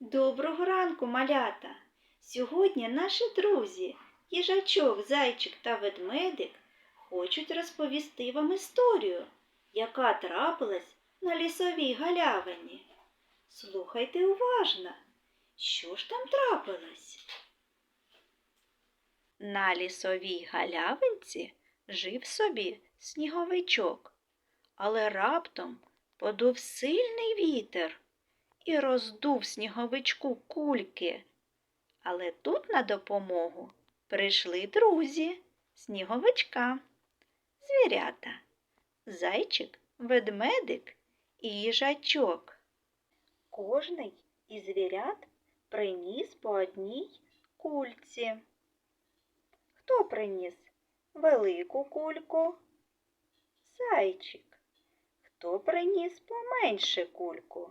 Доброго ранку, малята! Сьогодні наші друзі, їжачок, зайчик та ведмедик, хочуть розповісти вам історію, яка трапилась на лісовій галявині. Слухайте уважно, що ж там трапилось? На лісовій галявинці жив собі сніговичок, але раптом подув сильний вітер і роздув сніговичку кульки. Але тут на допомогу прийшли друзі сніговичка, звірята, зайчик, ведмедик і їжачок. Кожний із звірят приніс по одній кульці. Хто приніс велику кульку? Зайчик. Хто приніс поменше кульку?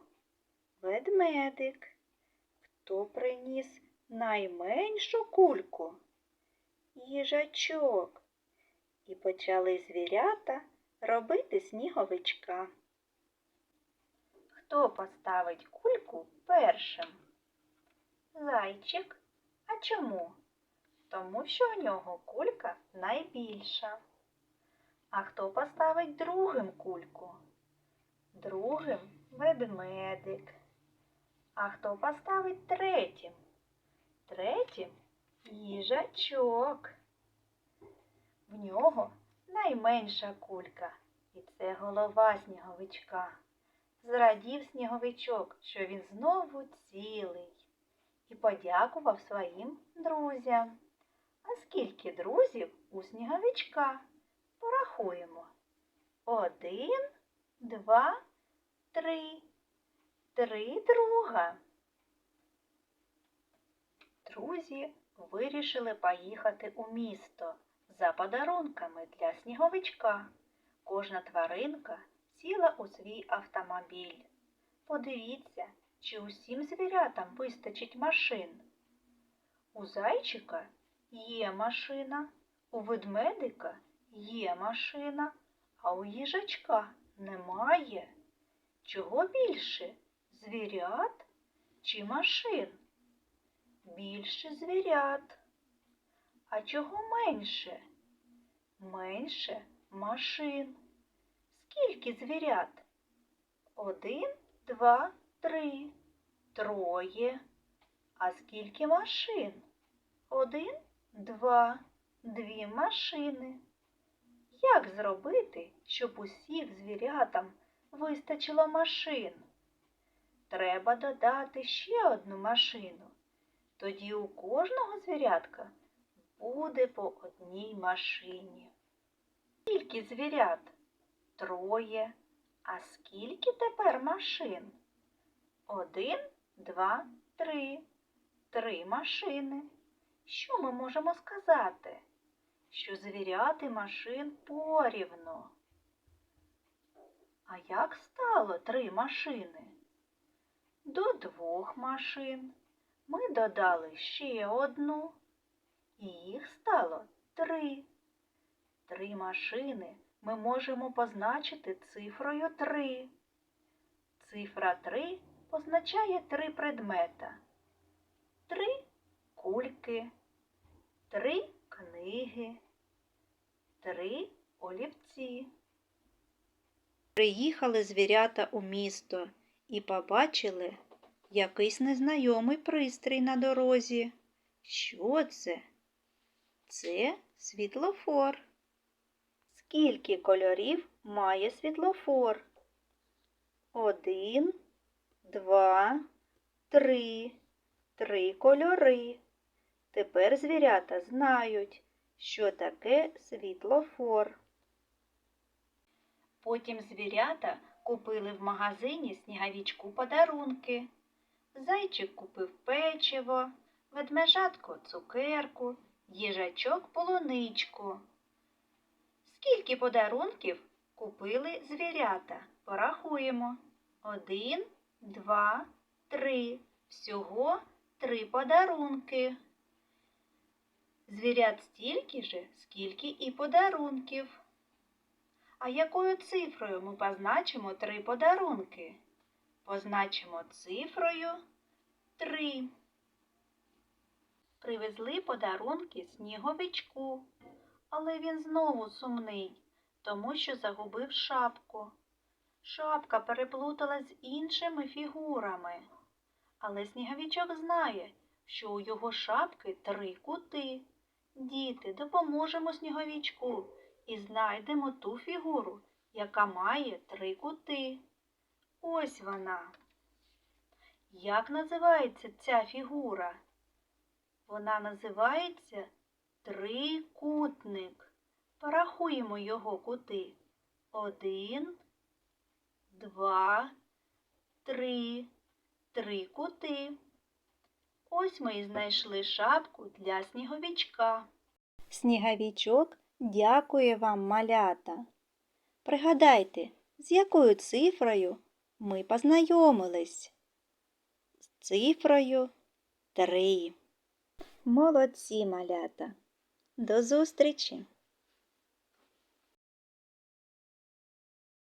Ведмедик. Хто приніс найменшу кульку? Їжачок. І почали звірята робити сніговичка. Хто поставить кульку першим? Зайчик. А чому? Тому що у нього кулька найбільша. А хто поставить другим кульку? Другим ведмедик. А хто поставить третім? Третім їжачок. В нього найменша кулька, і це голова сніговичка. Зрадів сніговичок, що він знову цілий, і подякував своїм друзям. А скільки друзів у сніговичка? Порахуємо. Один, два, три. Три друга. Друзі вирішили поїхати у місто за подарунками для сніговичка. Кожна тваринка сіла у свій автомобіль. Подивіться, чи усім звірятам вистачить машин. У зайчика є машина, у ведмедика є машина, а у їжачка немає. Чого більше? Звірят чи машин? Більше звірят. А чого менше? Менше машин. Скільки звірят? Один, два, три. Троє. А скільки машин? Один, два, дві машини. Як зробити, щоб усіх звірятам вистачило машин? Треба додати ще одну машину. Тоді у кожного звірятка буде по одній машині. Скільки звірят? Троє. А скільки тепер машин? Один, два, три. Три машини. Що ми можемо сказати? Що звіряти машин порівно. А як стало три машини? До двох машин ми додали ще одну, і їх стало три. Три машини ми можемо позначити цифрою три. Цифра три позначає три предмета. Три кульки, три книги, три олівці. Приїхали звірята у місто і побачили якийсь незнайомий пристрій на дорозі. Що це? Це світлофор. Скільки кольорів має світлофор? Один, два, три. Три кольори. Тепер звірята знають, що таке світлофор. Потім звірята купили в магазині сніговічку подарунки. Зайчик купив печиво, ведмежатко цукерку, їжачок полуничку. Скільки подарунків купили звірята? Порахуємо. Один, два, три. Всього три подарунки. Звірят стільки же, скільки і подарунків. А якою цифрою ми позначимо три подарунки? Позначимо цифрою три. Привезли подарунки сніговичку, але він знову сумний, тому що загубив шапку. Шапка переплутала з іншими фігурами. Але сніговичок знає, що у його шапки три кути. Діти, допоможемо сніговичку і знайдемо ту фігуру, яка має три кути. Ось вона. Як називається ця фігура? Вона називається трикутник. Порахуємо його кути. Один, два, три. Три кути. Ось ми і знайшли шапку для сніговичка. Сніговичок дякує вам, малята. Пригадайте, з якою цифрою ми познайомились? З цифрою три. Молодці, малята. До зустрічі!